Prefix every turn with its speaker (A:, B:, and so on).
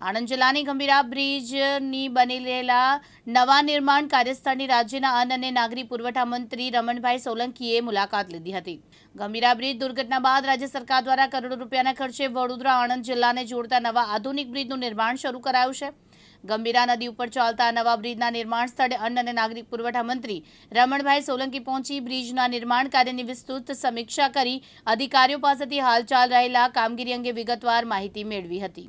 A: આણંદ જિલ્લાની ગંભીરા બ્રિજની બનેલેલા નવા નિર્માણ કાર્યસ્થળની રાજ્યના અન્ન અને નાગરિક પુરવઠા મંત્રી રમણભાઈ સોલંકીએ મુલાકાત લીધી હતી. ગંભીરા બ્રિજ દુર્ઘટના બાદ રાજ્ય સરકાર દ્વારા કરોડો રૂપિયાના ખર્ચે વડોદરા આણંદ જિલ્લાને જોડતા નવા આધુનિક બ્રિજનું નિર્માણ શરૂ કરાયું છે. ગંભીરા નદી ઉપર ચાલતા નવા બ્રિજના નિર્માણ સ્થળે અન્ન અને નાગરિક પુરવઠા મંત્રી રમણભાઈ સોલંકી પહોંચી બ્રિજના નિર્માણ કાર્યની વિસ્તૃત સમીક્ષા કરી અધિકારીઓ પાસેથી હાલચાલ રહેલા કામગીરી અંગે વિગતવાર માહિતી મેળવી હતી.